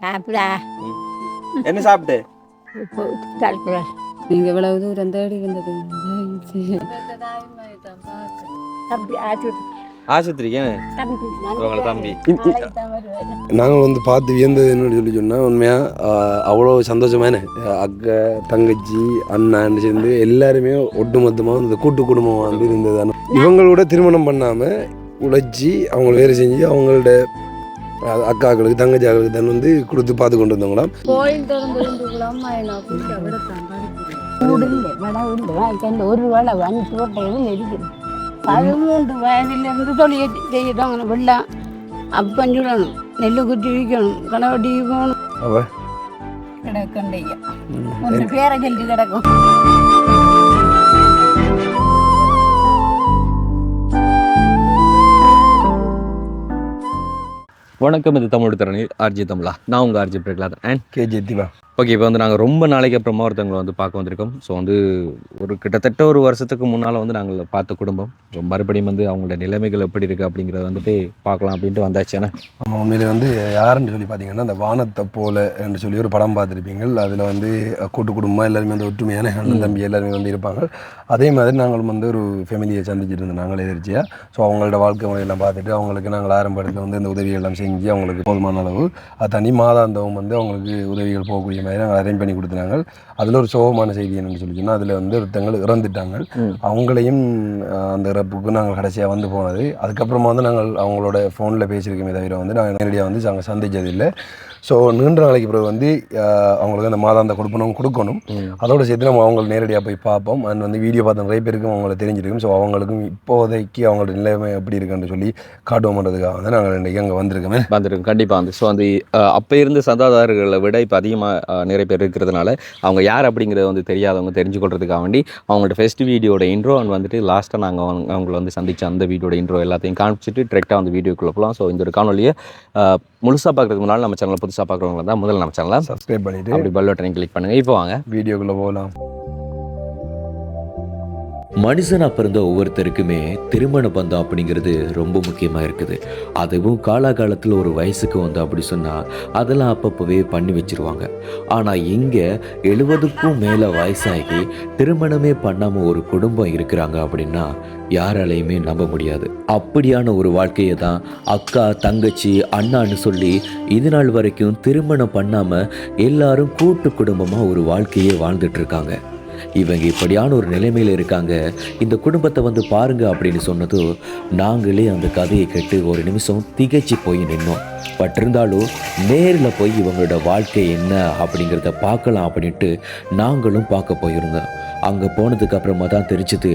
சாப்பிடா. என்ன சாப்பிட்டு? நீங்கள் இவ்வளவு தூரம் தேடி வந்தது? ஆஸ்பத்திரிக்கு உங்களை தம்பி நாங்கள் வந்து பார்த்து வியந்தது என்னன்னு சொல்லி சொன்னால் உண்மையாக அவ்வளோ சந்தோஷமான அக்கா தங்கச்சி அண்ணான்னு சேர்ந்து எல்லாருமே ஒட்டுமொத்தமாக இந்த கூட்டு குடும்பமாக வந்து இருந்தது. இவங்களோட திருமணம் பண்ணாமல் உழைச்சி அவங்க வேலை செஞ்சு அவங்களோட அக்காக்களுக்கு தங்கச்சியாக்களுக்கு தான் வந்து கொடுத்து பார்த்து கொண்டு வந்தவங்களாம் ஒரு வளவு அஞ்சு தோட்டம் இருக்குது பதிமூன்று வயதிலிருந்து தொழில் செய்யறவங்க வெள்ளம் அப்பம் சொல்லணும் நெல் குத்தி விற்கணும் கனவட்டி போகணும். கிடக்கண்டையா ஒன்று பேரை சொல்லி கிடக்கும். வணக்கம் இது தமிழ் திறனில் ஆர்ஜி தமிழா. நான் உங்கள் RG Prahaladan and KG Diva okay இப்போ வந்து நாங்கள் ரொம்ப நாளைக்கு அப்புறமா ஒருத்தவங்களை வந்து பார்க்க வந்திருக்கோம். ஸோ வந்து ஒரு கிட்டத்தட்ட ஒரு வருஷத்துக்கு முன்னால் வந்து நாங்கள் பார்த்த குடும்பம். So, மறுபடியும் வந்து அவங்களோட நிலைமைகள் எப்படி இருக்குது அப்படிங்கிறத வந்துட்டு பார்க்கலாம் அப்படின்ட்டு வந்தாச்சுன்னா நம்ம உண்மையிலே வந்து யாருன்னு சொல்லி பார்த்தீங்கன்னா அந்த வானத்தை போல என்று சொல்லி ஒரு படம் பார்த்துருப்பீங்க அதில் வந்து கூட்டு குடும்பமாக எல்லாருமே வந்து ஒற்றுமையான அண்ணன் தம்பி எல்லாருமே வந்து இருப்பாங்க. அதே மாதிரி நாங்களும் வந்து ஒரு ஃபேமிலியை சந்திச்சுட்டு இருந்தோம் நாங்கள் எதிர்ச்சியாக ஸோ அவங்களோட வாழ்க்கை முறையெல்லாம் பார்த்துட்டு அவங்களுக்கு நாங்கள் ஆரம்பத்தில் வந்து இந்த உதவியெல்லாம் செஞ்சு அவங்களுக்கு போதுமான அளவு அது தனி மாதாந்தம் வந்து அவங்களுக்கு உதவிகள் போகக்கூடிய மாதிரி நாங்கள் அரேஞ்ச் பண்ணி கொடுத்துனாங்க அதில் ஒரு சோகமான செய்தி என்னன்னு சொல்லி சொன்னால் அதில் வந்து ஒருத்தங்க இறந்துட்டாங்க. அவங்களையும் அந்த இறப்புக்கு நாங்கள் கடைசியாக வந்து போனது. அதுக்கப்புறமா வந்து நாங்கள் அவங்களோட ஃபோனில் பேசியிருக்கோமே தவிர வந்து நாங்கள் நேரடியாக வந்து நாங்கள் சந்திச்சதில்லை ஸோ நீண்ட நாளைக்கு பிறகு வந்து அவங்களுக்கு அந்த மாதாந்த கொடுப்பனும் கொடுக்கணும். அதோட சேர்த்து நம்ம அவங்களை நேரடியாக போய் பார்ப்போம். அண்ட் வந்து வீடியோ பார்த்த நிறைய பேருக்கும் அவங்கள தெரிஞ்சிருக்கும். ஸோ அவங்களுக்கும் இப்போதைக்கு அவங்களோட நிலைமை எப்படி இருக்குன்னு சொல்லி காட்டுவோம்ன்றதுக்காக வந்து நாங்கள் இன்றைக்கி அங்கே வந்திருக்கோமே. வந்திருக்கும். கண்டிப்பாக வந்து ஸோ அஹ், அப்போ இருந்த சந்தாதாரர்களை விட இப்போ அதிகமாக நிறைய பேர் இருக்கிறதுனால அவங்க யார் அப்படிங்கிறத வந்து தெரியாதவங்க தெரிஞ்சுக்கொள்றதுக்காக வேண்டி அவங்களோட ஃபெஸ்ட் வீடியோட இன்ட்ரோ அண்ட் வந்துட்டு லாஸ்ட்டாக நாங்கள் அவங்கள வந்து சந்திச்ச அந்த வீடியோட இன்ட்ரோ எல்லாத்தையும் காமிச்சிட்டு டிரெக்டாக வந்து வீடியோக்குள்ளே போகலாம் ஸோ இந்த ஒரு காணொலியை முழுசாக பார்க்கறதுக்கு முன்னால் நம்ம சேனலை புதுசாக பார்க்குறவங்க தான் முதல்ல நம்ம சேனலை சப்ஸ்கிரைப் பண்ணிவிட்டு அப்படி பெல் பட்டனை கிளிக் பண்ணுங்கள் இப்போ வாங்க. வீடியோக்குள்ளே போகலாம். மனுஷனாக பிறந்த ஒவ்வொருத்தருக்குமே திருமண பந்தம் அப்படிங்கிறது ரொம்ப முக்கியமாக இருக்குது. அதுவும் காலாகாலத்தில் ஒரு வயசுக்கு வந்து அப்படி சொன்னால் அதெல்லாம் அப்பப்போவே பண்ணி வச்சிருவாங்க. ஆனால் இங்கே எழுபதுக்கும் மேலே வயசாகி திருமணமே பண்ணாமல் ஒரு குடும்பம் இருக்கிறாங்க அப்படின்னா யாராலையுமே நம்ப முடியாது. அப்படியான ஒரு வாழ்க்கையை தான் அக்கா தங்கச்சி அண்ணான்னு சொல்லி இது நாள் வரைக்கும் திருமணம் பண்ணாமல் எல்லாரும் கூட்டு குடும்பமாக ஒரு வாழ்க்கையே வாழ்ந்துட்டு இருக்காங்க. இவங்க இப்படியான ஒரு நிலைமையில் இருக்காங்க. இந்த குடும்பத்தை வந்து பாருங்க அப்படின்னு சொன்னதும் நாங்களே அந்த கதையை கேட்டு ஒரு நிமிஷம் திகைச்சு போய் நின்னோம். பட் இருந்தாலும் நேரில் போய் இவங்களோட வாழ்க்கை என்ன அப்படிங்கிறத பார்க்கலாம் அப்படின்ட்டு நாங்களும் பார்க்க போயிருந்தோம். அங்கே போனதுக்கு அப்புறமா தான் தெரிஞ்சது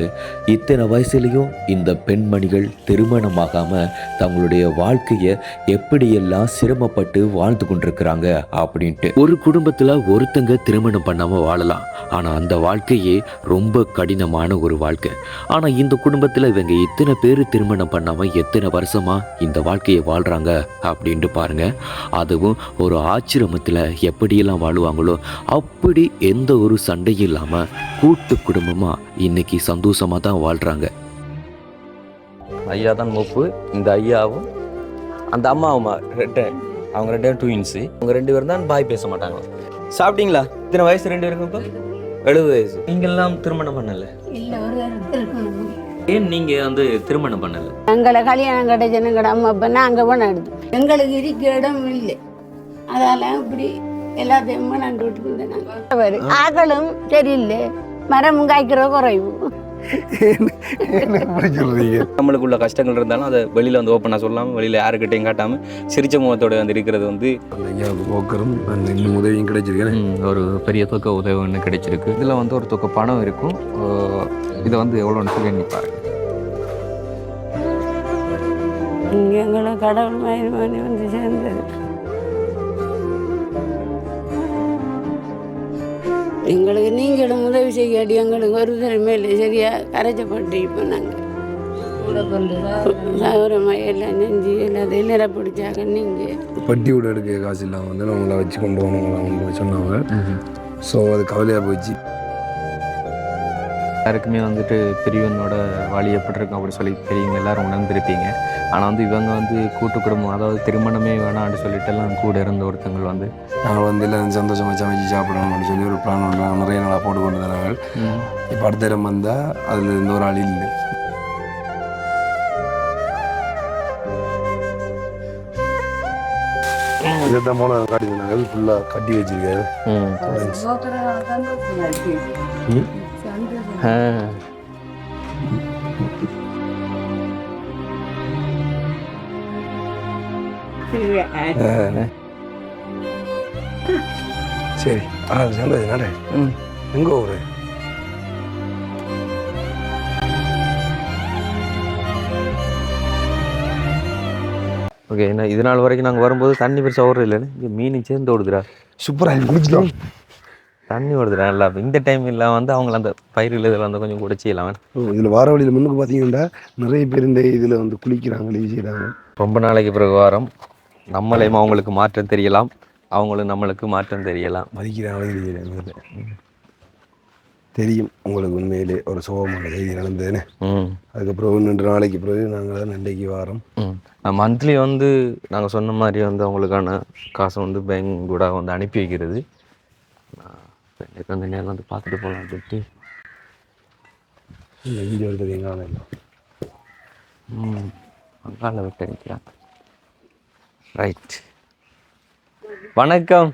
இத்தனை வயசுலேயும் இந்த பெண்மணிகள் திருமணமாகாமல் தங்களுடைய வாழ்க்கையை எப்படியெல்லாம் சிரமப்பட்டு வாழ்ந்து கொண்டிருக்கிறாங்க அப்படின்ட்டு. ஒரு குடும்பத்தில் ஒருத்தங்க திருமணம் பண்ணாமல் வாழலாம். ஆனால் அந்த வாழ்க்கையே ரொம்ப கடினமான ஒரு வாழ்க்கை. ஆனால் இந்த குடும்பத்தில் இவங்க இத்தனை பேர் திருமணம் பண்ணாமல் எத்தனை வருஷமா இந்த வாழ்க்கையை வாழ்கிறாங்க அப்படின்ட்டு பாருங்க. அதுவும் ஒரு ஆச்சிரமத்தில் எப்படியெல்லாம் வாழுவாங்களோ அப்படி எந்த ஒரு சண்டையும் இல்லாமல் கூட்டு குடும்பமாக இன்னைக்கு சந்தோஷமாக தான் வாழ்கிறாங்க ஐயா தான் மூப்பு இந்த ஐயாவும் அந்த அம்மாவும் ரெண்டு அவங்க ரெண்டு பேரும் ட்வின்ஸு அவங்க ரெண்டு பேரும் தான் பாய் பேச மாட்டாங்க. சாப்பிட்டீங்களா? இத்தனை வயசு ரெண்டு பேருக்கும் இப்போ? எழுபது வயசு. நீங்கெல்லாம் திருமணம் பண்ணல? ஏன் நீங்க வந்து திருமணம் பண்ணல? எங்களை கல்யாணம் கிடைச்சனு கிட அம்மா அப்பா நாங்கள் பணம் எடுத்தோம் எங்களுக்கு இருக்க இடம் இல்லை. அதால இப்படி எல்லாத்தையும் நண்டு விட்டு நாங்கள் ஆக்களும் சரியில்லை. மரம் காய்க்கிற குறைவு நம்மளுக்குள்ள கஷ்டங்கள் இருந்தாலும் அதை வெளியில வந்து ஓப்பனாக சொல்லாமல் வெளியில யாருக்கிட்டையும் காட்டாம சிரிச்ச முகத்தோட வந்து இருக்கிறது வந்து போக்கரும் அந்த இன்னும் உதவியும் கிடைச்சிருக்கேன் ஒரு பெரிய தொகை உதவி ஒன்று கிடைச்சிருக்கு. இதில் வந்து ஒரு தொகை பணம் இருக்கும். இதை வந்து எவ்வளோன்னு சொல்லி பாருங்க. இங்கே எங்களை கடவுள் மணி வந்து சேர்ந்தது எங்களுக்கு நீங்களும் உதவி செய்யாடி எங்களுக்கு ஒரு தடவை இல்லை சரியா கரைச்சப்பட்டு இப்போ நாங்கள் சௌரமாக எல்லாம் செஞ்சு எல்லாத்தையும் நிறப்பிடிச்சாங்க நீங்கள் பட்டி விட எடுக்க காசு இல்லாமல் வந்து நம்மளை வச்சு கொண்டு போகணுங்களாம் சொன்னாங்க. ஸோ அது கவலையாக போச்சு. யாருக்குமே வந்துட்டு பெரியவனோட வழி எப்படி இருக்கும் அப்படி சொல்லி பெரியவங்க எல்லாரும் உணர்ந்திருப்பீங்க. ஆனால் வந்து இவங்க வந்து கூட்டு குடும்பம் அதாவது திருமணமே வேணாம்னு சொல்லிட்டு எல்லாம் கூட இருந்த ஒருத்தங்கள் வந்து நாங்கள் வந்து எல்லாம் சந்தோஷமாக சமைச்சு சாப்பிடணும்னு சொல்லி ஒரு பிளான் ஒன்று நிறைய நாளாக போட்டு கொண்டு தராங்க இப்போ அடுத்த இடம் வந்தால் அதில் இருந்த ஒரு ஆள் இல்லை. இதைத்தான் போன காட்டி ஃபுல்லாக கட்டி வச்சிருக்காரு. சரி. ஆ. சந்தோஷம் நட. ம். எங்கே ஊரு? ஓகே என்ன இது நாள் வரைக்கும் நாங்கள் வரும்போது தண்ணி பெருசாக ஓடுறது இல்லைன்னு இங்கே மீன் சேர்ந்து ஓடுதுடா. சூப்பராக குடிச்சிட்டோம் தண்ணி ஓடுதுடா நல்லா. இந்த டைம் இல்லாமல் வந்து அவங்கள அந்த பயிர்கள் இதில் வந்து கொஞ்சம் கூட செய்யலாம் இதில் வார வழியில் முன்னுக்கு பார்த்தீங்கன்னா நிறைய பேர் இந்த இதில் வந்து குளிக்கிறாங்க செய்கிறாங்க ரொம்ப நாளைக்கு பிறகு வாரம். நம்மளையும் அவங்களுக்கு மாற்றம் தெரியலாம். அவங்களும் நம்மளுக்கு மாற்றம் தெரியலாம். மதிக்கிறாங்களே தெரியும். உங்களுக்கு உண்மையிலே ஒரு சோகமான செய்தி நடந்ததுன்னு. அதுக்கப்புறம் ஒன்று நாளைக்கு பிறகு நாங்கள் தான் நண்டைக்கு வாரம். மந்த்லி வந்து நாங்கள் சொன்ன மாதிரி வந்து அவங்களுக்கான காசை வந்து பேங்க் கூட வந்து அனுப்பி வைக்கிறது. அந்த நேரம் வந்து பார்த்துட்டு போகலாம் அப்படின்ட்டு இந்த வீடியோ எடுத்தது எங்கே இல்லை ம். அங்கால விட்டு நிற்கிறான் ரைட் வணக்கம்.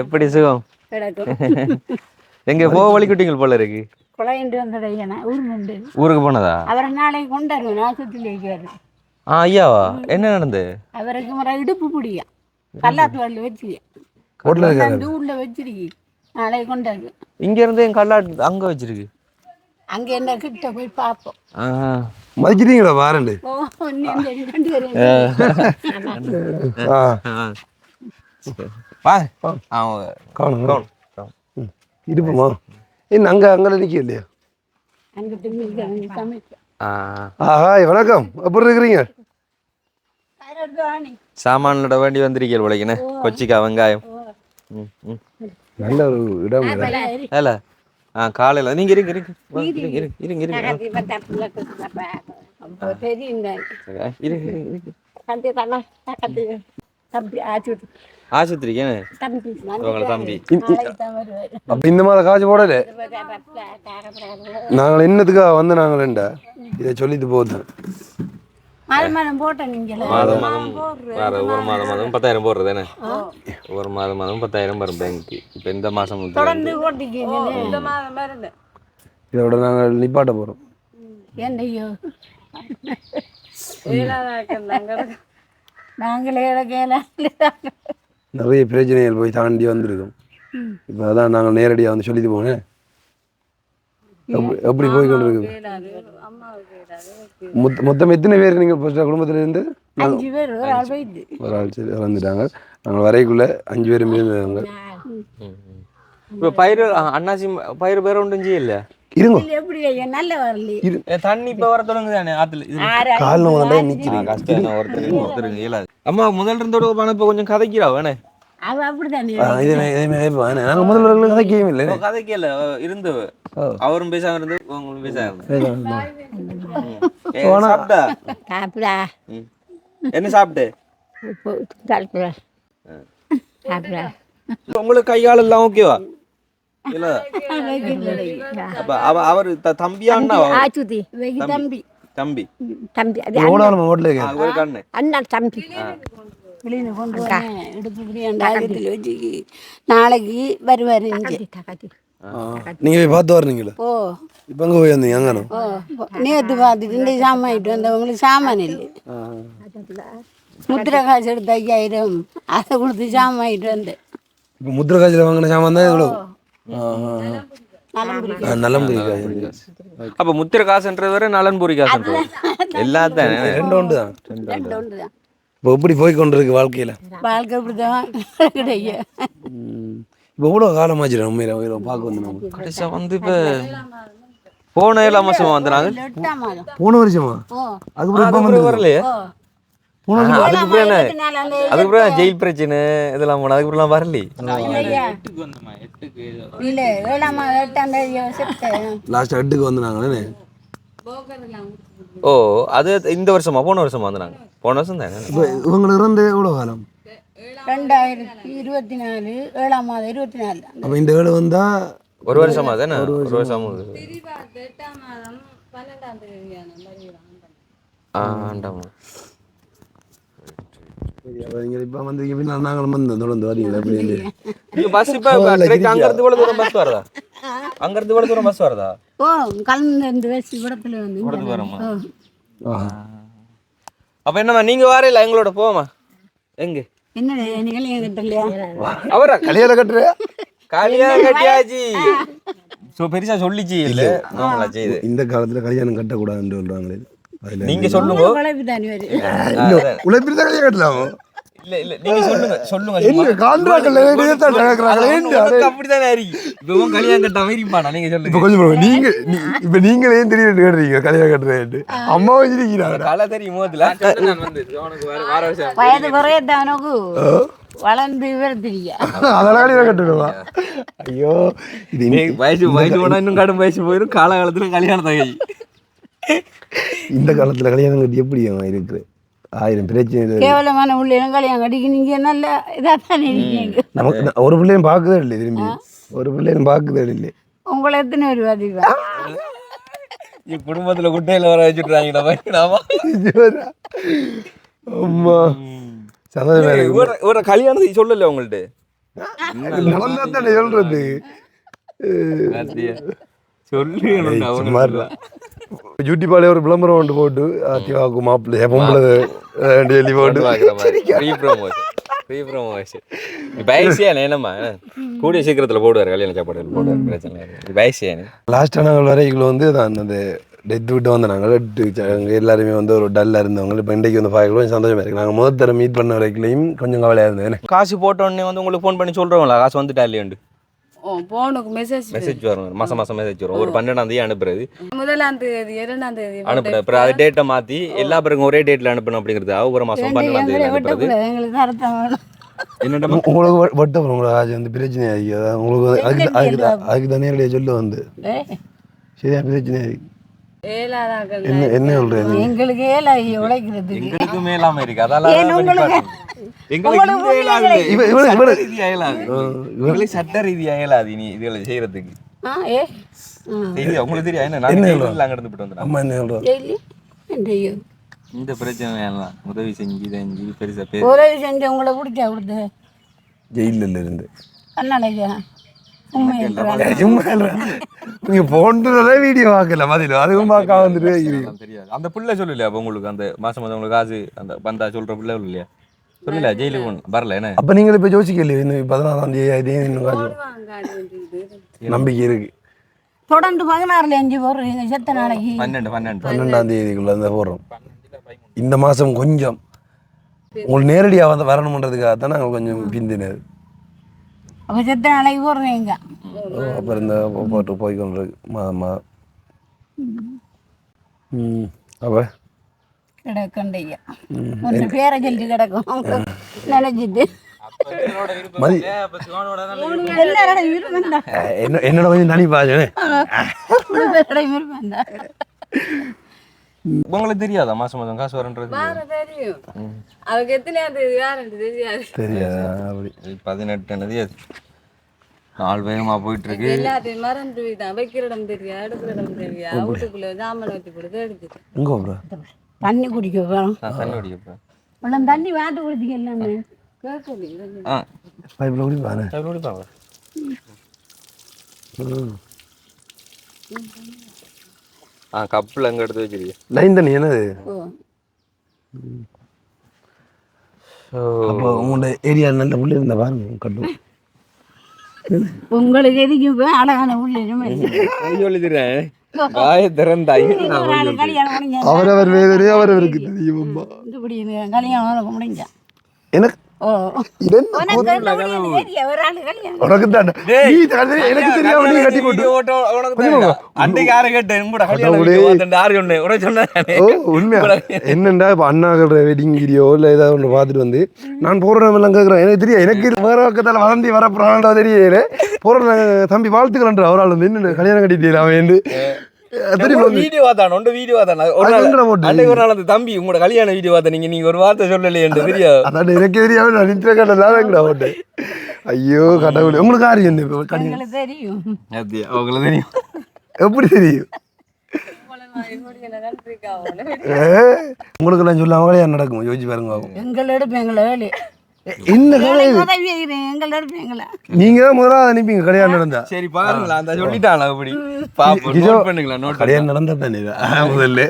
எப்படி சுகம்? எங்க போக வழிக்குட்டிங்கள் போல இருக்கு. ஊருக்கு போனதா? அவரை நாளைக்கு கொண்டாருவேன் ஆஸ்பத்திரியில் ஆ ஐயாவா? என்ன நடந்து அவருக்கு முறை இடுப்பு பிடியா. கல்லாத்து வரல வச்சு ஹோட்டலில் இருக்காரு. கொண்டாந்து உள்ள வச்சிருக்கி. நாளைக்கு கொண்டாரு இங்க இருந்து என் கல்லாட்டு அங்க வச்சிருக்கு. அங்கே என்ன கிட்ட போய் பார்ப்போம். காணும் கவுன். இருப்போமா என்ன அங்கே அங்கே நிற்க இல்லையா அங்கிட்டு மீன் சமைக்க ஆ ஆஹா வணக்கம் எப்படி இருக்கிறீங்க சாமானோட வேண்டி வந்திருக்கீள் உலகின கொச்சிக்காய் வெங்காயம் ம் ம் நல்ல ஒரு இடம் இது. ஆ காலையில். நீங்கள் இருங்க இருங்க. இருங்க இருங்க இருங்க ஆஸ்பத்திரிக்கு தம்பி அப்போ இந்த மாதிரி காசு போடல? நாங்கள் என்னத்துக்காக வந்து நாங்களேண்டா இதை சொல்லிட்டு போகுது மாதம் மாதம் போட்டேன் நீங்கள மாதம் மாதம் வேற ஒரு மாதம் மாதம் பத்தாயிரம் போடுறது என்ன ஒரு மாதம் மாதம் பத்தாயிரம் வரும் பேங்க்கு இப்போ இந்த மாதம் வந்து தொடர்ந்து ஓட்டிக்கீங்க இதோட நாங்கள் நிப்பாட்ட போகிறோம் என்னையோ? நாங்களே. நிறைய பிரச்சனைகள் போய் தாண்டி வந்திருக்கோம். இப்போ அதான் நாங்கள் நேரடியாக வந்து சொல்லிட்டு போனேன். எப்படி போய் கொண்டிருக்கு மொத்த மொத்தம் எத்தனை பேர் நீங்கள் குடும்பத்தில் இருந்து அஞ்சு பேர் ஒரு ஆள் சரி வந்துட்டாங்க நாங்கள் வரைக்குள்ள அஞ்சு பேரும் இருந்தாங்க இப்போ பயிர் அண்ணாச்சி பயிர் பேர் ஒன்றும் செய்யல இருங்க. இல்ல, எப்படி? ஐயா நல்ல வரல தண்ணி இப்போ வர தொடங்குதானே ஆற்றுல இது கால் தான் நிற்கிறேன் கஷ்டம் ஒருத்தருக்கு ஒருத்தருக்கு இயலாது அம்மா முதல்ல இருந்தோட பணம் இப்போ கொஞ்சம் கதைக்கிறா வேணே. அவ இதே நாங்கள் முதல்ல ரெண்டு கதைக்கவே இல்லை கதைக்கல இருந்து. அவரும் பேசாம இருந்து உங்களும் பேசாம சாப்பிட்டா? சாப்பிடா. என்ன சாப்பிட்டு? சாப்பிடா. உங்களுக்கு கை கால் எல்லாம் ஓகேவா? இல்ல? அப்ப அவ அவர் தம்பியா வெகி தம்பி தம்பி. தம்பி ஆ, ஒரு கண்ணு. அண்ணா தம்பி. நாளைக்கு வருவார் போய் பார்த்து வரீங்களா ஓ இப்போ அங்கே போய் வந்தீங்க அங்கே ஓ நேற்று பார்த்துட்டு இந்த சாமான் ஆகிட்டு வந்தவங்களுக்கு சாமான் இல்லை முத்திரை காசு எடுத்து ஐயாயிரம் அதை கொடுத்து சாமான் ஆகிட்டு வந்தேன் இப்போ முத்திரை காய்ச்சல் வாங்கின சாமான் தான் எவ்வளோ நலம்புரி நலம்புரி காய் அப்ப முத்திர காசுன்றது வரை நலன்புரி காசுன்றது எல்லாத்தையும் ரெண்டு ஒன்று தான் ரெண்டு ஒன்று தான் இப்போ எப்படி போய் கொண்டிருக்கு வாழ்க்கையில் வாழ்க்கை இப்படி தான் கிடைக்கும் இப்போ எவ்வளோ காலமாச்சு உண்மையில பார்க்க வந்து நம்ம கடைசியா வந்து இப்ப போன ஏழாம் மாசமா வந்தாங்க போன வருஷமா? அதுக்கப்புறம் இப்போ வரலையே. அதுக்கப்புறம் என்ன? அதுக்கப்புறம் ஜெயில் பிரச்சனை இதெல்லாம் போன அதுக்கப்புறம் வரலையே? இல்லை ஏழாம் எட்டாம் லாஸ்ட் எட்டுக்கு வந்து நாங்களே ஓ அது இந்த வருஷமா? போன வருஷமா வந்தாங்க? போன வருஷம் தானே? இப்போ இவங்களை இறந்து எவ்வளோ காலம்? ரெண்டாயிரத்தி இருபத்தி நாலு ஏழாம் மாதம் இருபத்தி நாலு. அப்போ இந்த வேலை வந்தால் ஒரு வருஷமா தானே? ஒரு வருஷம். ஆ ஆண்டாமா. நீங்கள் இப்போ வந்து பின்னா நாங்களும் வந்து தொடர்ந்து பஸ் இப்ப direct அங்க இருந்து இவ்வளவு தூரம் பஸ் வருதா? அங்க இருந்து இவ்வளவு தூரம் பஸ் வருதா? ஓ கலந்து வந்து வருமா. அப்ப என்னம்மா நீங்க வாரையில எங்களோட போமா எங்க? என்ன அவரா? கல்யாணம் கட்டுற கல்யாணம் கட்டியாச்சு. சோ பெருசா சொல்லிச்சு இல்ல? ஆமாலா செய்து. இந்த காலத்தில் கல்யாணம் கட்டக்கூடாதுன்னு சொல்கிறாங்களே அதில் நீங்க சொல்லுங்க. உழைப்பில் தான் கல்யாணம் கட்டலாமோ? இல்ல இல்ல நீங்க சொல்லுங்க சொல்லுங்க என்ன கான்ட்ராக்டில் தான் நடக்கிறாங்களே உனக்கு அப்படித்தானே இருக்கு இப்ப உன் கல்யாணம் கட்டாம இருப்பானா நீங்க இப்போ சொல்லுங்க கொஞ்சம் நீங்க இப்போ நீங்களே தெரியும் கேட்டுறீங்க கல்யாணம் கட்டுறேன்ட்டு. அம்மா வச்சிருக்கிறாங்க கலை தெரியும் மோதுல நான் வந்து உனக்கு வேற வார வருஷம். வயது குறையத்தானக்கு வளர்ந்து விவரம் தெரியா அதெல்லாம் கட்டணுமா ஐயோ இது வயசு வயசு போனா இன்னும் கடும் வயசு போயிடும் காலகாலத்துல கல்யாணம் தகை. இந்த காலத்தில் கல்யாணம் கட்டி எப்படி இருக்கு? ஆயிரம் பிரச்சனை. கேவலமான உள்ளிலும் கல்யாணம் கட்டிக்கு நீங்க நல்ல இதாக தானே இருக்கீங்க. நமக்கு ஒரு பிள்ளையும் பார்க்கவே இல்லை திரும்பி. ஒரு பிள்ளையும் பார்க்கவே இல்லை. உங்களை எத்தனை பேர் அதிகம் நீ குடும்பத்துல குட்டையில வர வச்சுட்டுறாங்கடா பயங்கரமா. அம்மா. ஒரு ஒரு கல்யாணத்தை சொல்லல உங்கள்ட்ட? நடந்தா தானே சொல்றது. யூடியூப்பாலே ஒரு விளம்பரம் ஒன்று போட்டு திவாக்கு மாப்பிள்ளை பொம்பளை டெய்லி போட்டு. கூடிய சீக்கிரத்துல போடுவார் கல்யாண சாப்பாடு போடுவார் பிரச்சனை லாஸ்ட்டாக நாங்கள் வரைக்கும் வந்து தான் அந்த டெத் விட்டு வந்து நாங்கள் அங்கே எல்லாருமே வந்து ஒரு டல்லாக இருந்தவங்க. இப்போ இன்றைக்கு வந்து பார்க்க கொஞ்சம் சந்தோஷமாக இருக்கு. நாங்கள் முதல் தர மீட் பண்ண வரைக்கும் கொஞ்சம் கவலையாக இருந்தது. காசு போட்ட உடனே வந்து உங்களுக்கு ஃபோன் பண்ணி சொல்றவங்களா? காசு வந்துட்டா இல்லையாண்டு போனுக்கு மெசேஜ் மெசேஜ் வரும். மாசம் மாசம் மெசேஜ் வரும். ஒரு பன்னெண்டாம் தேதி அனுப்புறது. முதலாம் தேதி இரண்டாம் தேதி அனுப்புறது அப்புறம் அது டேட்டை மாத்தி எல்லா பேருக்கும் ஒரே டேட்ல அனுப்பணும் அப்படிங்கிறது. ஒரு மாசம் பன்னெண்டாம் தேதி அனுப்புறது. உங்களுக்கு வ- வட்ட வரும் உங்களுக்கு வந்து பிரச்சனை ஆகி உங்களுக்கு அதுக்கு அதுக்கு தான் அதுக்கு தான் நேரடியாக சொல்ல வந்து. சரியா? பிரச்சனை ஆகி என்ன என்ன சொல்கிறேன் எங்களுக்கு ஏழாகி உழைக்கிறதுக்கு. எங்களுக்கு மேலாம இருக்கு. உங்களுக்கு? எங்களுக்கு சட்ட ரீதியா இயலாது. இனி இதுகளை செய்யறதுக்கு. உங்களுக்கு தெரியா என்ன ஜெயிலுல அங்க இருந்து அம்மா என்ன இந்த பிரச்சனை எல்லாம் உதவி செஞ்சு செஞ்சு பெருசா பேர். உதவி செஞ்சு உங்களை பிடிச்சா கொடுத்து. ஜெயிலில் இருந்து. கண்ணாலையா நீங்கள் போன்றதே வீடியோ பார்க்கல. மதியில் அதுவும் பார்க்க வந்துட்டு தெரியாது. அந்த பிள்ளை சொல்லலையா அப்ப உங்களுக்கு? அந்த மாசம் உங்களுக்கு காசு அந்த பந்தா சொல்ற பிள்ளை இல்லையா சொல்லல ஜெயிலுக்கு போகணும். வரல என்ன? அப்போ நீங்கள் இப்போ யோசிக்கல இன்னும் பதினாறாம் தேதி இதே இன்னும் காசு? நம்பிக்கை இருக்கு. தொடர்ந்து பதினாறுல அஞ்சு போடுறீங்க செத்த நாளைக்கு. பன்னெண்டு பன்னெண்டு. பன்னெண்டாம் தேதிக்குள்ள போடுறோம். இந்த மாதம் கொஞ்சம். உங்களுக்கு நேரடியாக வந்து வரணுன்றதுக்காக தான் நாங்கள் கொஞ்சம் பிந்தினது. அப்போ செத்த நாளைக்கு போடுறீங்க அப்புறம் இந்த போட்டு போய்க்கொண்டிருக்கு மாதம் மாதம் ம் அப்போ கிடக்கண்டையா ஒன்று பேரை சொல்லி கிடக்கும் நினைச்சிட்டு என்னோட கொஞ்சம் தனி பாஜனே எல்லாரோட விருப்பம் தான் உங்களுக்கு தெரியாதா மாசம் மாதம் காசு வரன்றது? தெரியும். அதுக்கு எத்தனையாம் தேதி யாருன்னு தெரியாது. தெரியாதா? அப்படி. பதினெட்டு அது. நாலு வேகமா போயிட்டு இருக்கு எல்லாத்தையும் மறந்து போய்தான் வைக்கிற இடம் தெரியா எடுக்கிற இடம் தெரியா? வீட்டுக்குள்ள ஜாமான் வச்சு கொடுத்து எடுத்துட்டு. எங்கே ப்ரோ தண்ணி குடிக்க போகிறோம் நான் தண்ணி குடிக்க போறேன். உள்ள தண்ணி வாட்டு குடிச்சிக்க எல்லாமே கேட்கல ஆ. பைப்பில் குடிப்பானே? தண்ணி குடிப்பாங்களா ஆ கப்பில் அங்கே எடுத்து வச்சிருக்கீங்க லைன் தண்ணி என்னது? அப்போ உங்களோட ஏரியா நல்ல புள்ளி இருந்தா பாருங்க கட்டும் உங்களுக்கு எதுக்கும் போய் அழகான உள்ள சொல்லிடுறேன் வாய திறந்தா கல்யாணம் முடிஞ்சா அவரவர் வேதனையே அவரவருக்கு தெரியும் கல்யாணம் முடிஞ்சா? எனக்கு உனக்கு என்ன முடியுது தெரிய, ஒரு ஆள் கல்யாணம் உனக்கு தான். நீ தலை- எனக்கு தெரியாம நீ கட்டி போட்டு அன்னைக்கு யாரை கேட்டேன்? கூட உண்மையா? என்னண்டா இப்போ அண்ணாக்கள் வெட்டிங் வீடியோ இல்லை ஏதாவது ஒன்று பார்த்துட்டு வந்து நான் போகிற எல்லாம் கேட்குறேன் எனக்கு தெரியும் எனக்கு இது வேற பக்கத்தில் வளர்ந்து வரப்போறான்டா தெரியல. போகிற தம்பி வாழ்த்துக்கிறேன் ஆள் வந்து கல்யாணம் கட்டிட்டு அவன் வந்து. வீடியோ பார்த்தான் ஒன்று வீடியோ பார்த்தான் ஒரு நாள்? அன்னைக்கு ஒரு நாள் அந்த தம்பி உங்களோட கல்யாண வீடியோ பார்த்தா நீங்க நீங்க ஒரு வார்த்தை சொல்லலையே தெரியும் அதான் எனக்கு தெரியாம நான் கடலாம் ஓட்டேன் ஐயோ கடவுளே. உங்களுக்கு யாரு என்ன தெரியும். தெரியும். எப்படி தெரியும்? உங்களுக்கு நான் சொல்லாம கல்யாணம் நடக்கும்? யோசிச்சு பாருங்க. எங்களை என்ன நீங்க தான் முதல்ல அனுப்பிங்க கல்யாணம் நடந்தா. சரி பாருங்களா அந்த சொல்லிட்டாங்களா அப்படி? பாப்போம் பண்ணுங்களா நோட் கல்யாணம் நடந்தா தானே இது? ஆ, முதல்ல.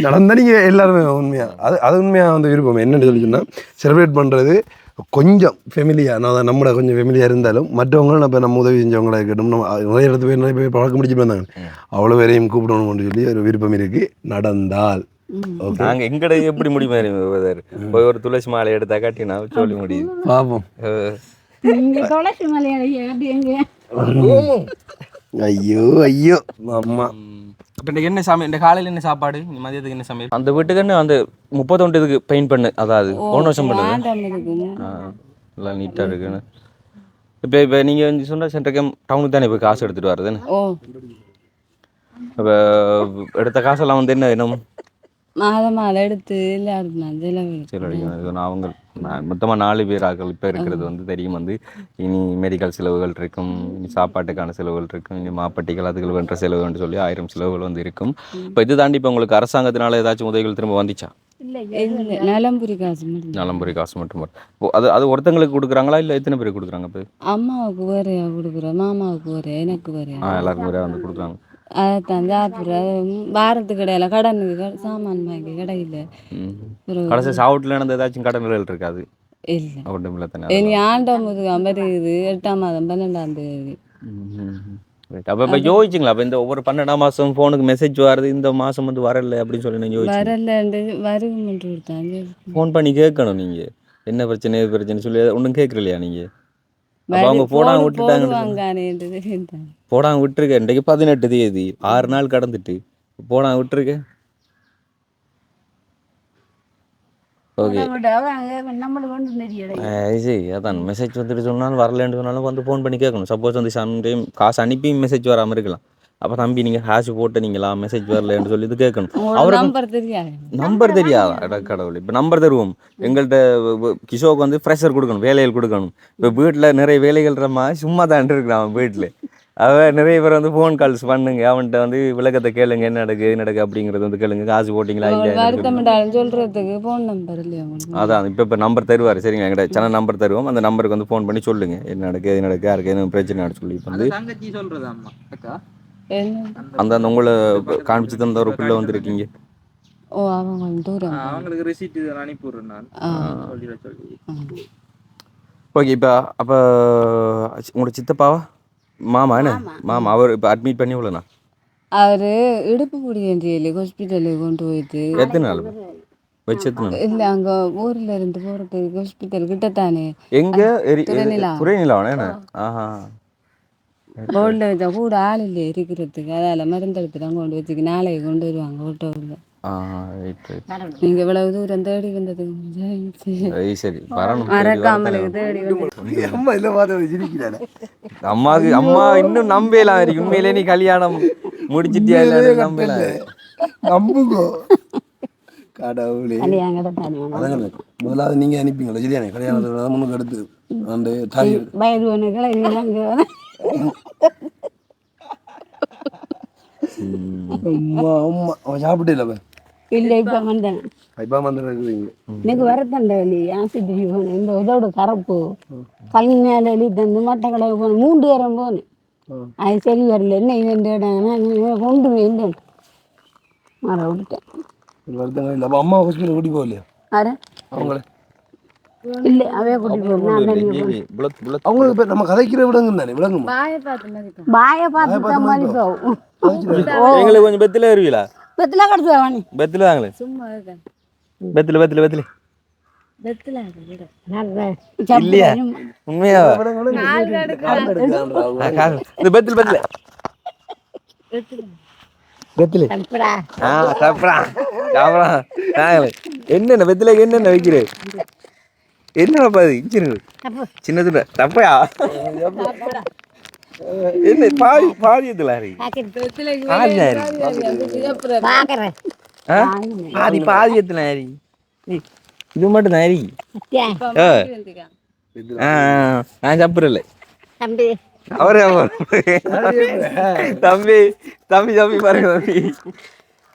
நடந்தா நீங்க எல்லாருமே உண்மையா? அது அது உண்மையா வந்து விருப்பம் என்னன்னு சொல்லி சொன்னா செலிப்ரேட் பண்றது கொஞ்சம் ஃபெமிலியா நான் நம்மளோட கொஞ்சம் ஃபெமிலியா இருந்தாலும் மற்றவங்களும் இப்போ நம்ம உதவி செஞ்சவங்கள இருக்கட்டும். நம்ம நிறைய இடத்து பேர் நிறைய பேர் பழக்கம் முடிச்சுட்டு வந்தாங்க. அவ்வளோ பேரையும் கூப்பிடணும்னு சொல்லி ஒரு விருப்பம் இருக்கு. நடந்தால். நாங்க எங்கட எப்படி முடியுமா போய் ஒரு துளசி மாலை எடுத்தா காட்டினா சொல்லி முடியுது பாப்போம். துளசி ஐயோ ஐயோ. அம்மா. இப்போ என்ன சமையல் இந்த காலையில் என்ன சாப்பாடு? இந்த மதியத்துக்கு என்ன சமையல்? அந்த வீட்டுக்கு என்ன அந்த முப்பத்தொண்டு இதுக்கு பெயிண்ட் பண்ணு அதாவது போன வருஷம் பண்ணது. எல்லாம் நீட்டாக இருக்குன்னு. இப்போ இப்போ நீங்கள் வந்து சொன்னால் சென்ட்ரகம் டவுனுக்கு தானே போய் காசு எடுத்துகிட்டு வரதுன்னு ஓ. இப்போ எடுத்த காசெல்லாம் வந்து என்ன வேணும்? மாதம் மாலை எடுத்து நான் அவங்க மொத்தமாக நாலு பேர் ஆக்கள் இப்போ இருக்கிறது வந்து தெரியும் வந்து இனி மெடிக்கல் செலவுகள் இருக்கும் இனி சாப்பாட்டுக்கான செலவுகள் இருக்கும் இனி மாப்பட்டிகள் அதுகள் வென்ற செலவுன்னு சொல்லி ஆயிரம் செலவுகள் வந்து இருக்கும். இப்போ இது தாண்டி இப்போ உங்களுக்கு அரசாங்கத்தினால ஏதாச்சும் உதவிகள் திரும்ப வந்துச்சா? இல்லை நலம்புரி காசு மட்டும். நலம்புரி காசு மட்டும் அது அது ஒருத்தங்களுக்கு கொடுக்குறாங்களா இல்லை எத்தனை பேருக்கு கொடுக்குறாங்க இப்போ? அம்மாவுக்கு வேறையா கொடுக்குறோம். மாமாவுக்கு வேறையா எனக்கு வேறையா எல்லாருக்கும் வேற வந்து கொடுக்குறாங்க. அதைத்தான் சாப்பிட்றேன் வாரத்துக்கு கடையில் கடனுக்கு சாமான் வாங்கி கடையில். கடைசி சாவுட்டில் நடந்த ஏதாச்சும் கடன்கள் இருக்காது? இனி ஆண்டாம் முதுகாம இருக்குது எட்டாம் மாதம் பன்னெண்டாம் தேதி. அப்போ இப்போ யோசிச்சிங்களா அப்போ இந்த ஒவ்வொரு பன்னெண்டாம் மாதம் ஃபோனுக்கு மெசேஜ் வருது இந்த மாதம் வந்து வரல அப்படின்னு சொல்லி நீங்கள் யோசிச்சு வரலண்டு கொடுத்தாங்க ஃபோன் பண்ணி கேட்கணும் நீங்கள் என்ன பிரச்சனை பிரச்சனை சொல்லி ஒன்றும் கேட்கலையா நீங்கள் அவங்க போடாம போடு- விட்டுட்டாங்க. போடாம விட்டுருக்க. இன்றைக்கு பதினெட்டு தேதி ஆறு நாள் கடந்துட்டு. போடாம விட்டுருக்க. அதான் மெசேஜ் வந்துட்டு சொன்னாலும் வரலன்னு சொன்னாலும் வந்து ஃபோன் பண்ணி கேட்கணும். சப்போஸ் வந்து சம்டைம் காசு அனுப்பி மெசேஜ் வராமல் இருக்கலாம். அப்போ தம்பி நீங்கள் ஹேஷ் போட்டுனீங்களா மெசேஜ் வரலன்னு சொல்லி இது கேட்கணும். அவருக்கு நம்பர் தெரியாது. நம்பர் தெரியாதா? அட கடவுள். இப்போ நம்பர் தருவோம். எங்கள்கிட்ட கிஷோக்கு வந்து ப்ரெஷர் கொடுக்கணும் வேலைகள் கொடுக்கணும். இப்போ வீட்டில் நிறைய வேலைகள் ரம்மா சும்மா தான் இருக்கிறான் வீட்டில் அவன் நிறைய பேர் வந்து ஃபோன் கால்ஸ் பண்ணுங்க. அவன்கிட்ட வந்து விளக்கத்தை கேளுங்க என்ன நடக்கு என்ன நடக்கு அப்படிங்கிறது வந்து கேளுங்க. காசு போட்டிங்களா இல்லை சொல்றதுக்கு ஃபோன் நம்பர் இல்லையா அதான் இப்போ இப்போ நம்பர் தருவார். சரிங்களா? எங்கிட்ட சேனல் நம்பர் தருவோம். அந்த நம்பருக்கு வந்து ஃபோன் பண்ணி சொல்லுங்க. என்ன நடக்கு எது நடக்கு யாருக்கு எதுவும் பிரச்சனை சொல்லி இப்ப வந்து அந்த அந்த உங்களை காமிச்சு தந்த ஒரு பிள்ளை வந்திருக்கீங்க. ஓ அவங்க தூரம் அவங்களுக்கு ரெசிப்ட் அனுப்பி விடுறேன் நான். சொல்லிட சொல்லி. ஓகே இப்போ அப்போ உங்களோட சித்தப்பாவா? மாமா என்ன? மாமா. அவர் இப்போ அட்மிட் பண்ணி விடலண்ணா அவரு இடுப்பு குடியேந்தியில் ஹாஸ்பிட்டலுக்கு கொண்டு போயிட்டு. எத்தனை நாள்? வச்சு எத்தனை நாள்? இல்ல அங்க ஊர்ல இருந்து போறதுக்கு ஹாஸ்பிட்டல் கிட்ட தானே எங்க? துறைநிலா. துறைநிலாவா என்ன? ஆஹா. போர்டில் வச்சா. கூட ஆள் இல்லை இருக்கிறதுக்கு. அதால மருந்து எடுத்துட்டு கொண்டு வச்சுக்கு நாளைக்கு கொண்டு வருவாங்க ஓட்டோவில் நீங்க இவ்வளவு தூரம் தேடி வந்ததுக்கு சரி சரி வரணும். மறக்காமலுக்கு தேடி அம்மா இல்லை அம்மாவுக்கு அம்மா இன்னும் நம்பலாம் இருக்கு. உண்மையிலே நீ கல்யாணம் முடிச்சிட்டியா இல்லை நம்பலாம் நம்புங்கோ. கடவுளே. கல்யாணம் தானே அதாங்க முதலாவது நீங்க அனுப்பிங்களா சரியானே கல்யாணத்துல முன்னுக்கு எடுத்து அந்த அம்மா அம்மா. சாப்பிட்டே இல்லை இல்லை இப்போ வந்தேன். இப்போ வந்து இருக்குதுங்க எனக்கு வரத்தண்ட வலி ஆசிட்டு போனேன் இந்த இதோட கரப்பு கல் மேலே எழுதி தந்து போனேன் மூன்று பேரும் போனேன். அது சரி வரல. என்ன இந்த இடம் கொண்டு வேண்டேன் மர விட்டுட்டேன் வருத்தங்க இல்லை அப்போ அம்மா ஹாஸ்பிட்டல் கூட்டி போகலையா? அரை அவங்கள. இல்லை அவே அவங்களுக்கு நம்ம கதைக்கிற விடங்க தானே பாய பார்த்து மதிப்போம். எங்களுக்கு கொஞ்சம் பெத்தில் வருவீங்களா பெத்தில் கிடச்சி வாணி. பெத்தில் வாங்களே சும்மா இருக்கேன். பெத்தில் பெத்தில் பெத்தில் வெத்தில இல்லையா? உண்மையா இந்த பெத்தில் பெத்தில் பெத்தில் ஆ சாப்பிடா சாப்பிடா நாங்களே என்னென்ன வெத்திலைக்கு என்னென்ன வைக்கிறேன் என்னடா பாது இஞ்சிருங்க சின்னதுல. தப்பையா? என்ன பாதி பாக்குறேன். ஆ? ஆதி பாதியத்தில் அரி இது மட்டும் தான் ஆ, நான் சாப்பிடல தம்பி. அவரே அவர். தம்பி தம்பி தம்பி பாருங்க தம்பி.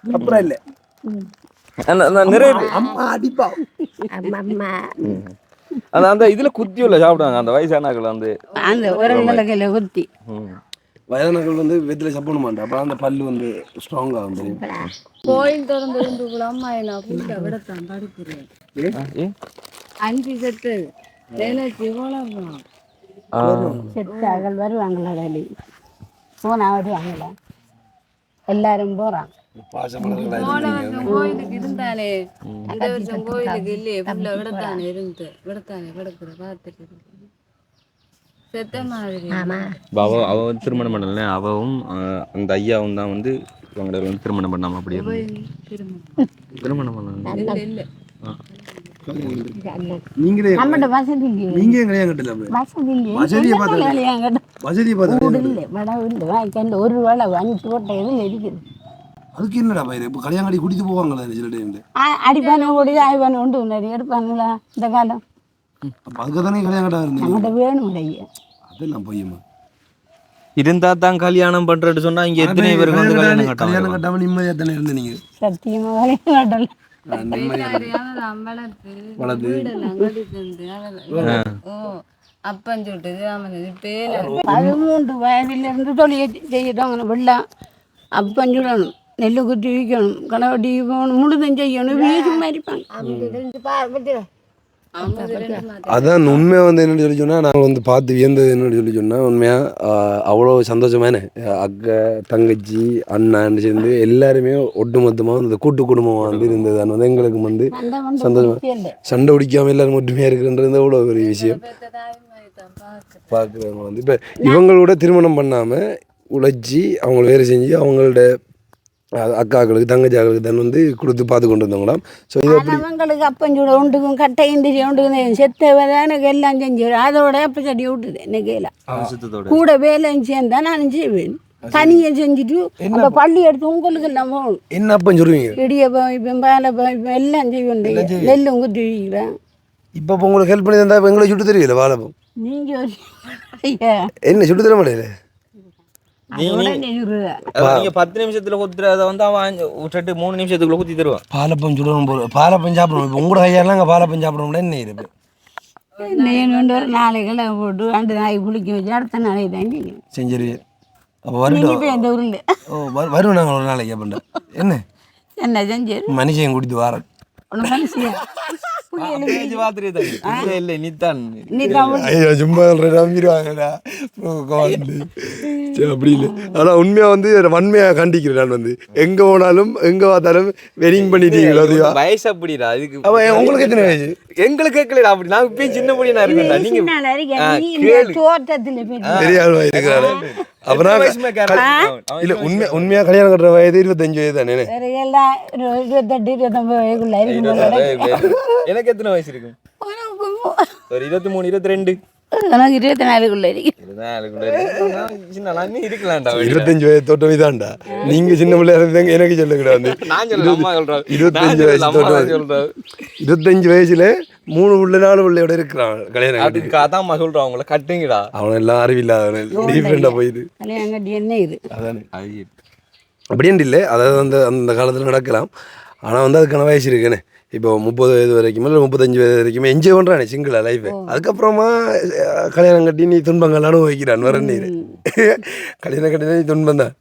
அப்புறம் இல்லை. நிறைய அம்மா அடிப்பா. அம்மா அம்மா. அந்த அந்த இதுல குத்தி உள்ள சாப்பிடுவாங்க அந்த வயசானாக்கள் வந்து. அந்த ஒரு நிலக்கையில் குத்தி. ம். வயதானர்கள் வந்து வெத்தில சாப்பிட மாட்டேன். அப்புறம் அந்த பல்லு வந்து ஸ்ட்ராங்காக வந்து கோயில் திறந்து இருந்து கூட அம்மா நான் படுக்கிறேன் ஆ, ஏ? அஞ்சு செட்டு. இவ்வளவு ஆ. செத்தார்கள் வருவாங்களா வேலி போனா வருவாங்களா எல்லாரும் போறான் கோயிலுக்கு இருந்தானே இந்த வருஷம் கோயிலுக்கு இல்லையே புள்ள விடத்தானே இருந்து விடத்தானே கிடக்குற பார்த்துட்டு செத்த மாதிரி. அவ அவ திருமணம் பண்ணல அவவும் அந்த ஐயாவும் தான் வந்து இவங்களை வந்து திருமணம் பண்ணாம அப்படி இருந்து திருமணம்? பண்ணாங்க. இல்ல நீங்களே நீங்க வசதியை பார்த்து வசதியை பார்த்து ஒரு வேலை அஞ்சு ஓட்டை எதில் இருக்குது அதுக்கு என்னடா பயிர் இப்போ கல்யாணம் குடித்து போவாங்களா சில டைம்ல அடிப்பானு ஓடி ஆய்வானு உண்டு நிறைய எடுப்பானுங்களா இந்த காலம். அப்போ அதுக்கு தானே கல்யாணம் நம்மகிட்ட வேணும் அதெல்லாம் பொய்யம்மா. இருந்தா தான் கல்யாணம் பண்றேன்னு சொன்னா இங்க எத்தனை பேருக்கு வந்து கல்யாணம் கல்யாணம் கட்டாங்க கட்டாம நிம்மதியாக தானே இருந்த நீங்க? அதெல்லாம் ஓ அப்பன் சொல்லிட்டு அவன் பதிமூன்று வயதிலிருந்து தொழில் செய்யணும் வெள்ளம். அப்பன் சொல்லணும். நெல் குத்தி விற்கணும் களை வெட்டி போகணும் முழுதும் செய்யணும் வீடு மறிப்பாங்க அதான் உண்மையாக வந்து என்னன்னு சொல்லி சொன்னால் நாங்கள் வந்து பார்த்து வியந்தது என்னன்னு சொல்லி சொன்னால் உண்மையாக அவ்வளோ சந்தோஷமான அக்கா தங்கச்சி அண்ணான்னு சேர்ந்து எல்லாருமே ஒட்டுமொத்தமாக இந்த கூட்டு குடும்பமாக வந்து இருந்தது அது வந்து எங்களுக்கு வந்து அந்த வந்து சந்தோஷமா இல்லை சண்டை பிடிக்காம எல்லாரும் ஒற்றுமையாக இருக்குன்றது எவ்வளோ பெரிய விஷயம் பார்க்குறவங்க வந்து இப்போ இவங்களோட திருமணம் பண்ணாமல் உழைச்சி அவங்க வேலை செஞ்சு அவங்களோட அக்காக்களுக்கு தங்கச்சாக்களுக்கு தான் வந்து கொடுத்து பார்த்து கொண்டு வந்தவங்களாம் ஸோ இது அப்படி அவங்களுக்கு அப்பஞ்சூட உண்டுக்கும் கட்டை இந்திரி உண்டுக்கும் செத்தவ தான் எனக்கு எல்லாம் செஞ்சு அதோட அப்ப செடி விட்டுது எனக்கு கூட வேலை சேர்ந்தா நான் செய்வேன் தனியை செஞ்சுட்டு அந்த பள்ளி எடுத்து உங்களுக்கு எல்லாம் போகணும் என்ன அப்பன்னு சொல்லுவீங்க இடியப்பம் இப்போ பாலை இப்போ எல்லாம் செய்வேன் நெல்லும் குத்தி வைக்கிறேன் இப்போ இப்போ உங்களுக்கு ஹெல்ப் பண்ணி தந்தா இப்போ எங்களை சுட்டு தெரியல வாழைப்பம் நீங்கள் என்ன சுட்டு தர நெய்யுருவா நீங்க பத்து நிமிஷத்துல குத்துறத வந்து அவன் விட்டுட்டு மூணு நிமிஷத்துக்குள்ள குத்தி தருவான். பாலப்பம் சுடணும் போல. பாலப்பம் சாப்பிடணும். இப்போ உங்களோட கையாலாம் அங்கே பாலப்பம் சாப்பிடணும்னா என்ன இருக்கு நெய் கொண்டு ஒரு நாளைக்குள்ள போட்டு ரெண்டு நாளைக்கு குளிக்க வச்சு அடுத்த நாளைக்கு தான் செய்யும் செஞ்சிருவீங்க அப்போ ஊரில்? ஓ வரு- வருவோம் நாங்கள் ஒரு நாளைக்கு அப்படின்ட்டு என்ன? என்ன செஞ்சு? மனுஷன் குடித்து ஒன்று மனுஷன். அப்படி இல்லை ஆனால் உண்மையாக வந்து வன்மையாக கண்டிக்கிறேன் நான் வந்து எங்கே போனாலும் எங்கே பார்த்தாலும் வெரிங் பண்ணிட்டீங்களோ அதுவா வயசு அப்படிடா அதுக்கு உங்களுக்கு எத்தனை வயசு எங்களுக்கு கேட்கலடா அப்படி நான் இப்பயும் சின்ன பொடியா இருக்கேன்டா நீங்க இருக்கிறாரு இல்லை உண்மையா உண்மையாக கல்யாணம் கட்டுற வயது இருபத்தஞ்சு வயது தானே? இருபத்தெட்டு இருபத்தொம்பது வயதுக்குள்ள எனக்கு எத்தனை வயசு இருக்கும் ஒரு இருபத்தி மூணு இருபத்தி ரெண்டு. எனக்கு இருபத்தி நாலுக்குள்ள இருபத்தஞ்சு தோட்டம் நீங்க சின்ன பிள்ளையா இருந்தாங்க எனக்கு சொல்லக்கூடாது இருபத்தஞ்சு வயசு தோட்டம் இருபத்தஞ்சு வயசுல மூணு பிள்ளை நாலு பிள்ளையோட இருக்கிறான் கல்யாணம் அதான் சொல்றேன் அவங்கள கட்டுங்கடா அவன் எல்லாம் அறிவில்லாதவன் டிஃப்ரெண்டாக போயிது என்ன இது அதானே அப்படின்ட்டு இல்லை அதாவது அந்த அந்த காலத்தில் நடக்கலாம் ஆனால் வந்து அதுக்கான வயசு இருக்குன்னு இப்போ முப்பது வயது வரைக்கும் இல்லை முப்பத்தஞ்சு வயது வரைக்கும் என்ஜாய் பண்ணுறானே சிங்கிளா லைஃபை அதுக்கப்புறமா கல்யாணம் கட்டி நீ துன்பங்கள் அனுபவிக்கிறான் வர நீர். கல்யாணம் கட்டினா நீ துன்பம் தான்.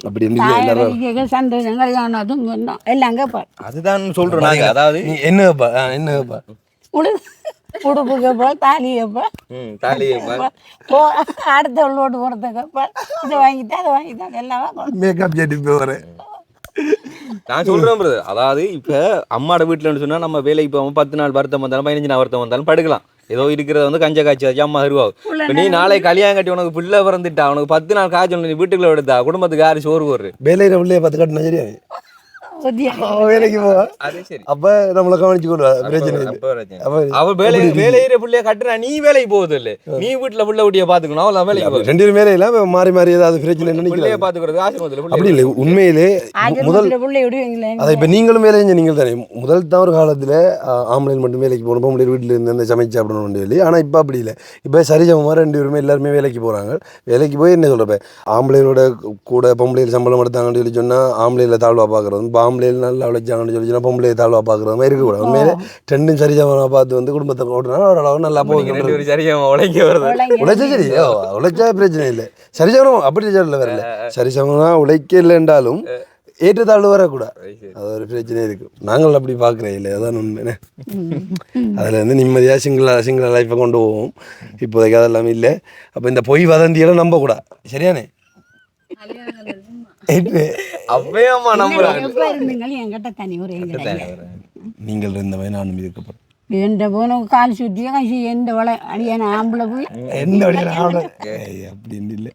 அப்படி இருந்தீங்க கேட்பாள் அதுதான் சொல்றோம் நாங்க அதாவது நீ என்ன வைப்பா ஆ, என்ன வைப்பா உடு உடுப்பு கேட்பாள் தாலி கேட்பாள் ம், தாலி போ அடுத்தவளோடு போகிறத கேட்பாள் இதை வாங்கிட்டா அதை வாங்கிட்டா எல்லாம் மேக்கப் செட்டு போகிறேன் நான் சொல்றேன் பிரதர் அதாவது இப்ப அம்மாட வீட்டுலன்னு சொன்னா நம்ம வேலைக்கு போகாம பத்து நாள் வருத்தம் வந்தாலும் பதினஞ்சு நாள் வருத்தம் வந்தாலும் படுக்கலாம். ஏதோ இருக்கிறத வந்து கஞ்ச காய்ச்சி அம்மா இப்ப நீ நாளை கல்யாணம் கட்டி உனக்கு பிள்ளை பிறந்துட்டா உனக்கு பத்து நாள் காய்ச்சல் நீ வீட்டுக்குள்ள எடுத்தா குடும்பத்துக்கு யாரு சோறு போடுற வேலையில பிள்ளைய பார்த்து கட்டினா சரியா வேலைக்கு போவா அது சரி அப்ப நம்மளை கவனிச்சு கொள்வா பிரச்சனை இல்லை அப்ப பிரச்சனை. அப்ப அவ வேலை வேலையிற புள்ளைய கட்டுறா நீ வேலைக்கு போகுது இல்ல நீ வீட்டுல புள்ள குட்டிய பாத்துக்கணும் அவள் வேலைக்கு போகுது ரெண்டு பேரும் வேலை இல்லாம மாறி மாறி ஏதாவது பிரச்சனை புள்ளைய நினைக்கல பாத்துக்கிறது ஆசிரமத்துல புள்ளைய அப்படி இல்லை உண்மையிலே மு- முதல் பிள்ளை விடுவீங்களே அதை இப்போ நீங்களும் வேலை செஞ்ச நீங்கள் தானே முதல் ஒரு காலத்தில் ஆம்பளைகள் மட்டும் வேலைக்கு போகணும் பொம்பளை வீட்டில் இருந்து அந்த சமைச்சு சாப்பிடணும் சொல்லி ஆனால் இப்போ அப்படி இல்லை இப்போ சரிசமமாக ரெண்டு பேருமே எல்லாருமே வேலைக்கு போகிறாங்க வேலைக்கு போய் என்ன சொல்கிறப்ப ஆம்பளைகளோட கூட பொம்பளைகள் சம்பளம் எடுத்தாங்கன்னு சொல்லி சொன்னால் ஆம்பளையில் தாழ்வாக பார்க்குறது இப்போ ஆம்பளையில் நல்லா உழைச்சாங்கன்னு சொல்லி சொன்னால் பொம்பளை தாழ்வாக பார்க்குறது மாதிரி இருக்கக்கூடாது உண்மையிலே ரெண்டும் சரிசமமாக பார்த்து வந்து குடும்பத்தை ஓட்டுனா ஓரளவு நல்லா பேரும் சரியா உழைக்க வருது உழைச்சா சரி ஓ, உழைச்சா பிரச்சனை இல்லை. சரிசமம் அப்படி சொல்ல வரல. சரிசமமாக உழைக்க இல்லைன்றாலும் ஏற்றத்தாழ்வு வரக்கூடாது. அது ஒரு பிரச்சனை இருக்கு. நாங்கள் அப்படி பார்க்குறேன் இல்லை அதான் உண்மை. அதில் வந்து நிம்மதியாக சிங்கிள் சிங்கிள் லைஃப்பை கொண்டு போவோம். இப்போதைக்கு அதெல்லாம் இல்லை. அப்போ இந்த பொய் வதந்தியெல்லாம் நம்பக்கூடாது. சரியானே? என்ன? அப்பயே அம்மா நம்புறாங்க எப்ப இருந்தீங்களும் என்கிட்ட தனி ஒரு நீங்கள் இருந்தவன் நானும் இருக்கப்படும் எந்த போன கால் சுற்றியும் கசி எந்த வள அடியான ஆம்பளை போய்? என்ன அப்படி அப்படின்னு இல்லை.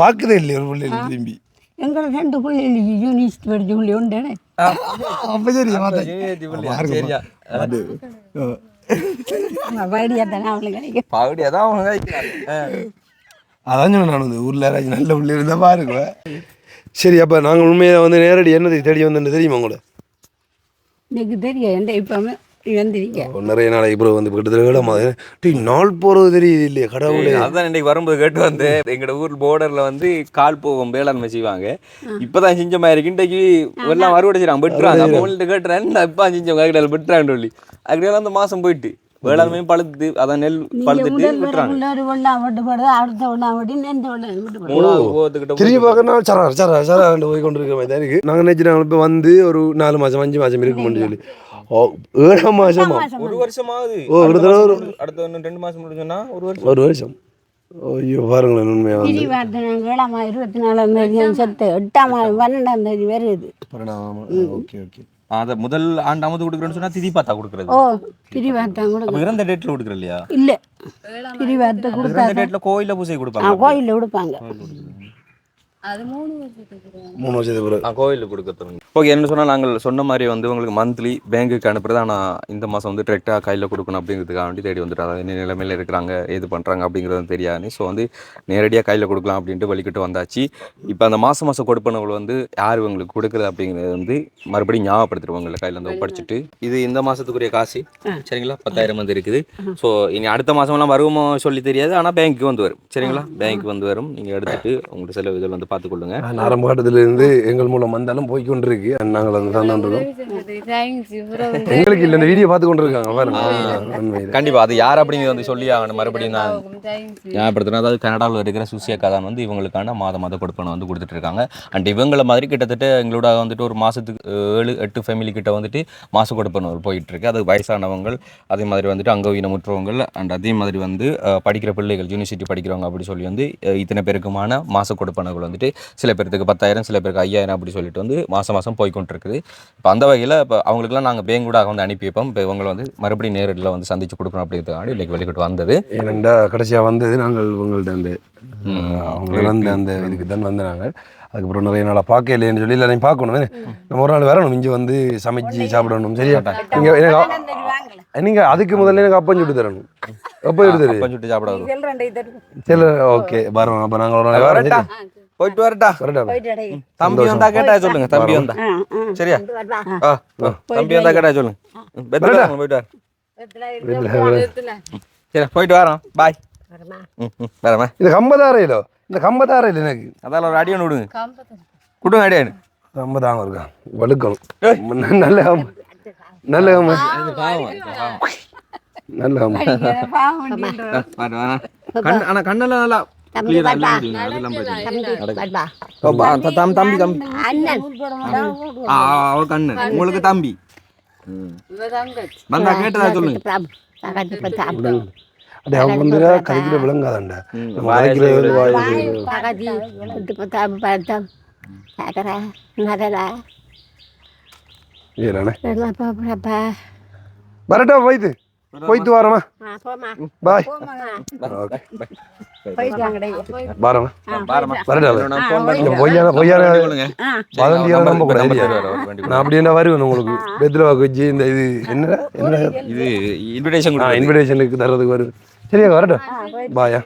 பார்க்குதே இல்லை ஒரு பிள்ளைகள் திரும்பி. எங்களை ரெண்டு பிள்ளைகள் யூனிவர்சிட்டி படித்த பிள்ளை உண்டு. அப்போ சரி சரியா படியா தானே அவளுக்கு கிடைக்கும் பாவடி அதான் அவங்க கைக்கிறாங்க. அதான் சொன்னேன் நான் ஊரில் நல்ல பிள்ளை இருந்தால் பாருங்க. சரி அப்போ நாங்கள் உண்மையாக வந்து நேரடி என்னது தேடி வந்தேன்னு தெரியுமா உங்களுக்கு எனக்கு தெரியும் எந்த இப்போமே நிறைய நாளைக்கு அப்புறம் வந்து கிட்டத்தட்ட வேலை டீ நாள் போகிறது தெரியுது இல்லையா கடவுளே. அதான் இன்னைக்கு வரும்போது கேட்டு வந்து எங்கட ஊர் borderல வந்து கால் போவோம் வேளாண்மை செய்வாங்க. இப்பதான் செஞ்ச மாதிரி இன்றைக்கு எல்லாம் அறுவடை செய்றாங்க வெட்டுறாங்க அப்போ கேட்டுறேன் நான் இப்ப செஞ்சவங்க கையில் வெட்டுறாங்கன்னு சொல்லி. அதுக்கு அந்த மாசம் போயிட்டு. வேளாண்மையும் பழுத்து அதான் நெல் பழுத்துட்டு விட்டுறாங்க. ஒரு வெள்ளம் விட்டுப்படுது அடுத்த வெள்ளம் விட்டு எந்த வெள்ளம் திரும்பி சரா சரா சரா போய் கொண்டு இருக்கிற மாதிரி தான் இருக்கு. நாங்கள் நினைச்சிட்டு இப்போ வந்து ஒரு நாலு மாதம் அஞ்சு மாதம் இருக்கும்னு சொல்லி. ஏழாம் மாதமா ஒரு வருஷமாவது ஓ, மாசம் ஒரு- முடிஞ்சு- அடுத்த இன்னும் ரெண்டு மாசம் முடிஞ்சோன்னா ஒரு வருஷம். ஒரு வருஷம். ஐயோ பாருங்களேன் உண்மையாக ஏழாம் இருபத்தி நாலாம் தேதி செத்து எட்டாம் பன்னெண்டாம் தேதி வருது. Okay okay. அதை முதல் ஆண்டு அமுது கொடுக்குறேன்னு சொன்னா திதி பார்த்தா கொடுக்குறது. ஓ திரிவார்த்தை கூட அப்ப இறந்த டேட்ல கொடுக்குற இல்லையா? இல்லை திரிவார்த்தை அப்ப கொடுத்தா டேட்ல கோயில்ல பூசை கொடுப்பாங்க. கோயிலில் கொடுப்பாங்க. அது மூணு மூணு வருஷத்துக்கு பிறகு. ஓகே என்ன சொன்னால் நாங்கள் சொன்ன மாதிரி வந்து உங்களுக்கு மந்த்லி பேங்க்குக்கு அனுப்புறது ஆனால் இந்த மாதம் வந்து டிரெக்டாக கையில் கொடுக்கணும் அப்படிங்கிறதுக்காக வேண்டி தேடி வந்துட்டு அதாவது என்ன நிலைமையில் இருக்கிறாங்க ஏது பண்ணுறாங்க அப்படிங்கிறது தெரியாது. ஸோ வந்து நேரடியாக கையில் கொடுக்கலாம் அப்படின்ட்டு வலிக்கிட்டு வந்தாச்சு. இப்போ அந்த மாதம் மாதம் கொடுப்பனவங்க வந்து யார் இவங்களுக்கு கொடுக்குறது அப்படிங்கிறது வந்து மறுபடியும் ஞாபகப்படுத்திடுவாங்க கையில் வந்து ஒப்படைச்சிட்டு. இது இந்த மாதத்துக்குரிய காசு. சரிங்களா? பத்தாயிரம் வந்து இருக்குது. ஸோ இனி அடுத்த மாதம்லாம் வருவோமோ சொல்லி தெரியாது. ஆனால் பேங்க்கு வந்து வரும். சரிங்களா? பேங்க் வந்து வரும். நீங்கள் எடுத்துட்டு உங்களோட செலவுகள் வந்து பார்த்துக்கொள்ளுங்க. காலத்திலிருந்து எங்கள் மூலம் வந்தாலும் போய் கொண்டிருக்கு நாங்கள் வந்து இவ்வளவு எங்களுக்கு இல்லை இந்த வீடியோ பார்த்து கொண்டு இருக்காங்க பாருங்க உண்மையிலே. கண்டிப்பா அது யார் அப்படிங்கிறது வந்து சொல்லி ஆகணும். மறுபடியும் நான் ஞாபகப்படுத்தினா அதாவது கனடாவில் இருக்கிற சுசியக்கா தான் வந்து இவங்களுக்கான மாத மாத கொடுப்பனை வந்து கொடுத்துட்டு இருக்காங்க அண்ட் இவங்கள மாதிரி கிட்டத்தட்ட எங்களோட வந்துட்டு ஒரு மாதத்துக்கு ஏழு எட்டு ஃபேமிலி கிட்ட வந்துட்டு மாத கொடுப்பனை போயிட்டு இருக்கு அது வயசானவங்க அதே மாதிரி வந்துட்டு அங்கவீனமுற்றவங்க அண்ட் அதே மாதிரி வந்து படிக்கிற பிள்ளைகள் யூனிவர்சிட்டி படிக்கிறவங்க அப்படி சொல்லி வந்து இத்தனை பேருக்குமான மாத கொடுப்பனகள் வந்துட்டு சில பேருக்கு பத்தாயிரம் சில பேருக்கு ஐயாயிரம் அப்படி சொல்லிட்டு வந்து மாதம் மாதம் போய்க்கொண்டு இருக்குது இப்போ அந்த வகையில் இப்போ அவங்களுக்குலாம் நாங்கள் பேங்கூடாக வந்து அனுப்பி வைப்போம். இப்போ இவங்களை வந்து மறுபடியும் நேரடியில் வந்து சந்திச்சு கொடுக்கணும் அப்படிங்கிறதுக்காண்டி இன்னைக்கு வெளிக்கிட்டு வந்தது. ஏனெண்டா கடைசியாக வந்தது நாங்கள் உங்கள்ட்ட அந்த அவங்க வந்து அந்த இதுக்கு தான் வந்து நாங்கள் அதுக்கப்புறம் நிறைய நாளாக பார்க்க இல்லைன்னு சொல்லி நீ பார்க்கணும்? நம்ம ஒரு நாள் வரணும். இங்கே வந்து சமைச்சு சாப்பிடணும். சரியா? நீங்கள் எனக்கு நீங்கள் அதுக்கு முதல்ல எனக்கு அப்பம் சுட்டு தரணும். அப்போ சுட்டு தரு அப்பம் சுட்டு சாப்பிட வரும் சரி ஓகே. வரோம் அப்போ நாங்கள் ஒரு நாள் வரோம் போயிட்டு வரட்டா வரட்டா தம்பி வந்தா கேட்டா சொல்லுங்க தம்பி வந்தா சரியா தம்பி வந்தா கேட்டா சொல்லுங்க போயிட்டு வர சரி போயிட்டு வரோம் பாய் வரமா இது கம்பதாரையிலோ இந்த கம்பதாரையில் எனக்கு அதால ஒரு அடி ஒன்று விடுங்க கொடுங்க அடி ஒன்று கம்பதாங்க இருக்கா வழுக்கணும் நல்ல. நல்ல. நல்ல. கண் ஆனா கண்ணெல்லாம் நல்லா தம்பி தம்பி ஆ, ஆ, அவ கண்ணு உங்களுக்கு தம்பி. ம். வந்தா கேட்டதா சொல்லுங்க. அப்படி அவங்க வந்து கதைக்கிற விளங்காதாண்டா. ம், நம்ம வாயை கதைக்கிறது வந்து வாயை செய்யுது. ஏறானே வரட்டா போயிது போயிட்டு வரமா. பாய். போம்மா. ஓகே போயிட்டு வாங்கடே. வரமா ஆ, பாரும்மா. வரட்டா நான் ஆ, phone போயிட்டு பண்ணி வா. பொய்யான பொய்யான ஆ, வதந்தியான number- நம்ப number கூடாது தருவாரு அவர், வண்டி நான் அப்படி என்ன வருவேன் உங்களுக்கு. வாக்கு வச்சு இந்த இது என்ன இது இன்விடேஷன் இன்விடேஷனுக்கு தர்றதுக்கு வருவேன். சரியா வரட்டும். பாயா